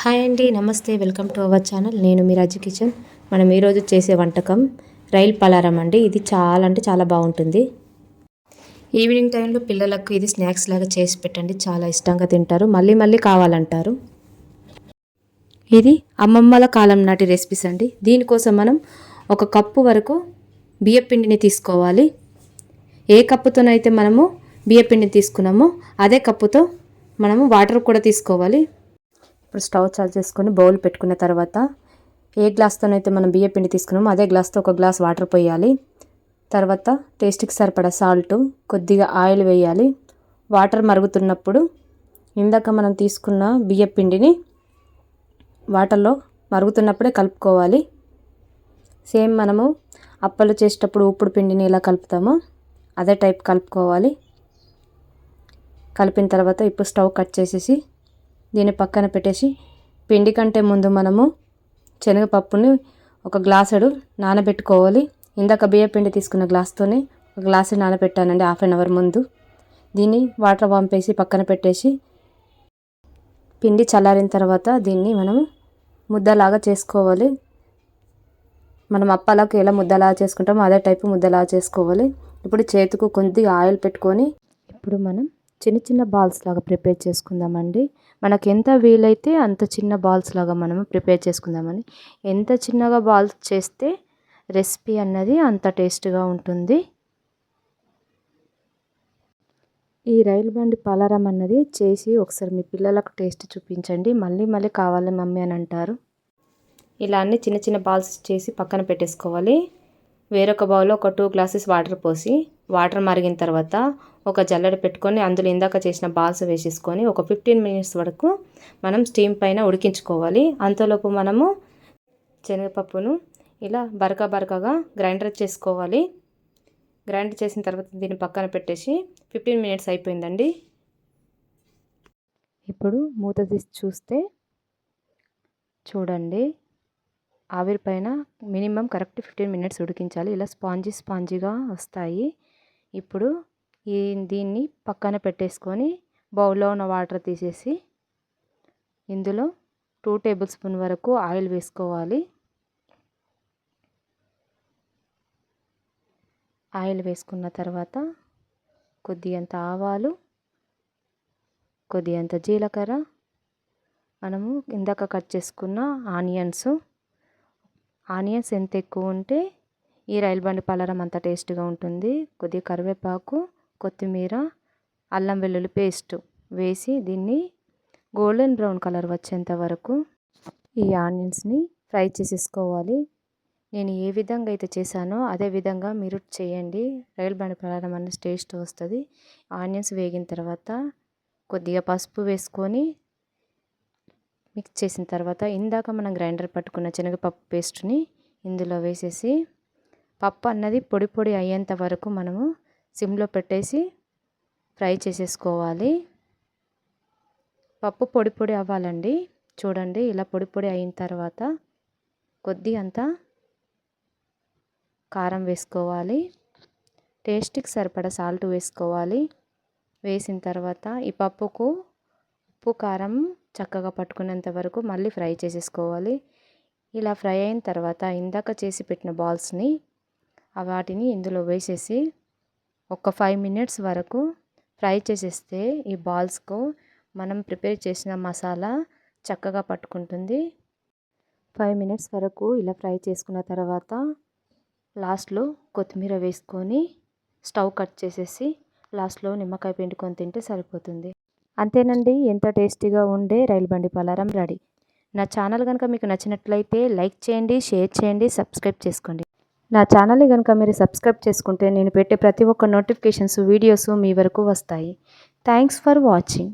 Hi అండి నమస్తే welcome to our channel. నేను మీరాజు కిచెన్. మనం ఈరోజు చేసే వంటకం రైల్ పలారం అండి. ఇది చాలా అంటే చాలా బాగుంటుంది. ఈవినింగ్ టైంలో పిల్లలకు ఇది స్నాక్స్ లాగా చేసి పెట్టండి. చాలా ఇష్టంగా తింటారు. మళ్ళీ మళ్ళీ కావాలంటారు. ఇది అమ్మమ్మల కాలం నాటి రెసిపీస్ అండి. దీనికోసం మనం ఒక కప్పు వరకు బియ్యపిండిని తీసుకోవాలి. ఏ కప్పుతోనైతే మనము బియ్యపిండిని తీసుకున్నామో అదే కప్పుతో మనము వాటర్ కూడా తీసుకోవాలి. ఇప్పుడు స్టవ్ చార్జ్ చేసుకొని బౌల్ పెట్టుకున్న తర్వాత ఏ గ్లాస్తోనైతే మనం బియ్య పిండి తీసుకున్నామో అదే గ్లాస్తో ఒక గ్లాస్ వాటర్ పోయాలి. తర్వాత టేస్ట్కి సరిపడా సాల్ట్ కొద్దిగా ఆయిల్ వేయాలి. వాటర్ మరుగుతున్నప్పుడు ఇందాక మనం తీసుకున్న బియ్య పిండిని వాటర్లో మరుగుతున్నప్పుడే కలుపుకోవాలి. సేమ్ మనము అప్పలు చేసేటప్పుడు ఉప్పుడు పిండిని ఎలా కలుపుతామో అదే టైప్ కలుపుకోవాలి. కలిపిన తర్వాత ఇప్పుడు స్టవ్ కట్ చేసేసి దీన్ని పక్కన పెట్టేసి పిండి కంటే ముందు మనము శనగపప్పుని ఒక గ్లాసుడు నానబెట్టుకోవాలి. ఇందాక బియ్య పిండి తీసుకున్న గ్లాస్తోనే ఒక గ్లాసు నానబెట్టానండి హాఫ్ అన్ అవర్ ముందు. దీన్ని వాటర్ పంపేసి పక్కన పెట్టేసి పిండి చల్లారిన తర్వాత దీన్ని మనము ముద్దలాగా చేసుకోవాలి. మనం అప్పలకు ఎలా ముద్దలాగా చేసుకుంటామో అదే టైపు ముద్దలాగా చేసుకోవాలి. ఇప్పుడు చేతికి కొద్దిగా ఆయిల్ పెట్టుకొని ఇప్పుడు మనం చిన్న చిన్న బాల్స్ లాగా ప్రిపేర్ చేసుకుందామండి. మనకు ఎంత వీలైతే అంత చిన్న బాల్స్ లాగా మనము ప్రిపేర్ చేసుకుందామని. ఎంత చిన్నగా బాల్స్ చేస్తే రెసిపీ అన్నది అంత టేస్ట్గా ఉంటుంది. ఈ రైలు బండి పలారం అన్నది చేసి ఒకసారి మీ పిల్లలకు టేస్ట్ చూపించండి. మళ్ళీ మళ్ళీ కావాలి మమ్మీ అని అంటారు. ఇలా అన్ని చిన్న చిన్న బాల్స్ చేసి పక్కన పెట్టేసుకోవాలి. వేరొక బౌల్లో ఒక టూ గ్లాసెస్ వాటర్ పోసి వాటర్ మరిగిన తర్వాత ఒక జల్లెడ పెట్టుకొని అందులో ఇందాక చేసిన బాల్స్ వేసేసుకొని ఒక ఫిఫ్టీన్ మినిట్స్ వరకు మనం స్టీమ్ పైన ఉడికించుకోవాలి. అంతలోపు మనము శనగపప్పును ఇలా బరక బరకగా గ్రైండర్ చేసుకోవాలి. గ్రైండ్ చేసిన తర్వాత దీన్ని పక్కన పెట్టేసి ఫిఫ్టీన్ మినిట్స్ అయిపోయిందండి. ఇప్పుడు మూత తీసి చూస్తే చూడండి. ఆవిరి పైన మినిమం కరెక్ట్ ఫిఫ్టీన్ మినిట్స్ ఉడికించాలి. ఇలా స్పాంజీ స్పాంజీగా వస్తాయి. ఇప్పుడు ఈ దీన్ని పక్కన పెట్టేసుకొని బౌల్లో ఉన్న వాటర్ తీసేసి ఇందులో టూ టేబుల్ స్పూన్ వరకు ఆయిల్ వేసుకోవాలి. ఆయిల్ వేసుకున్న తర్వాత కొద్ది అంత ఆవాలు కొద్ది అంత జీలకర్ర మనము ఇందాక కట్ చేసుకున్న ఆనియన్స్ ఆనియన్స్ ఎంత ఎక్కువ ఉంటే ఈ రైలు బండి పలారం అంత టేస్ట్గా ఉంటుంది. కొద్దిగా కరివేపాకు కొత్తిమీర అల్లం వెల్లుల్లి పేస్ట్ వేసి దీన్ని గోల్డెన్ బ్రౌన్ కలర్ వచ్చేంత వరకు ఈ ఆనియన్స్ని ఫ్రై చేసేసుకోవాలి. నేను ఏ విధంగా అయితే చేశానో అదే విధంగా మీరు చేయండి. రైలు బండి పలారం అన్న టేస్ట్ వస్తుంది. ఆనియన్స్ వేగిన తర్వాత కొద్దిగా పసుపు వేసుకొని మిక్స్ చేసిన తర్వాత ఇందాక మనం గ్రైండర్ పట్టుకున్న శనగపప్పు పేస్ట్ని ఇందులో వేసేసి పప్పు అన్నది పొడి పొడి అయ్యేంత వరకు మనము సిమ్లో పెట్టేసి ఫ్రై చేసేసుకోవాలి. పప్పు పొడి పొడి అవ్వాలండి. చూడండి ఇలా పొడి పొడి అయిన తర్వాత కొద్ది అంత కారం వేసుకోవాలి. టేస్ట్కి సరిపడా సాల్ట్ వేసుకోవాలి. వేసిన తర్వాత ఈ పప్పుకు ఉప్పు కారం చక్కగా పట్టుకునేంత వరకు మళ్ళీ ఫ్రై చేసేసుకోవాలి. ఇలా ఫ్రై అయిన తర్వాత ఇందాక చేసి పెట్టిన బాల్స్ని వాటిని ఇందులో వేసేసి ఒక ఫైవ్ మినిట్స్ వరకు ఫ్రై చేసేస్తే ఈ బాల్స్కు మనం ప్రిపేర్ చేసిన మసాలా చక్కగా పట్టుకుంటుంది. ఫైవ్ మినిట్స్ వరకు ఇలా ఫ్రై చేసుకున్న తర్వాత లాస్ట్లో కొత్తిమీర వేసుకొని స్టవ్ కట్ చేసేసి లాస్ట్లో నిమ్మకాయ పిండుకొని తింటే సరిపోతుంది. అంతేనండి ఎంతో టేస్టీగా ఉండే రైలు బండి పలారం రెడీ. నా ఛానల్ కనుక మీకు నచ్చినట్లయితే లైక్ చేయండి షేర్ చేయండి సబ్స్క్రైబ్ చేసుకోండి. నా ఛానల్ని కనుక మీరు సబ్స్క్రైబ్ చేసుకుంటే నేను పెట్టే ప్రతి ఒక్క నోటిఫికేషన్స్ వీడియోస్ మీ వరకు వస్తాయి. Thanks for watching.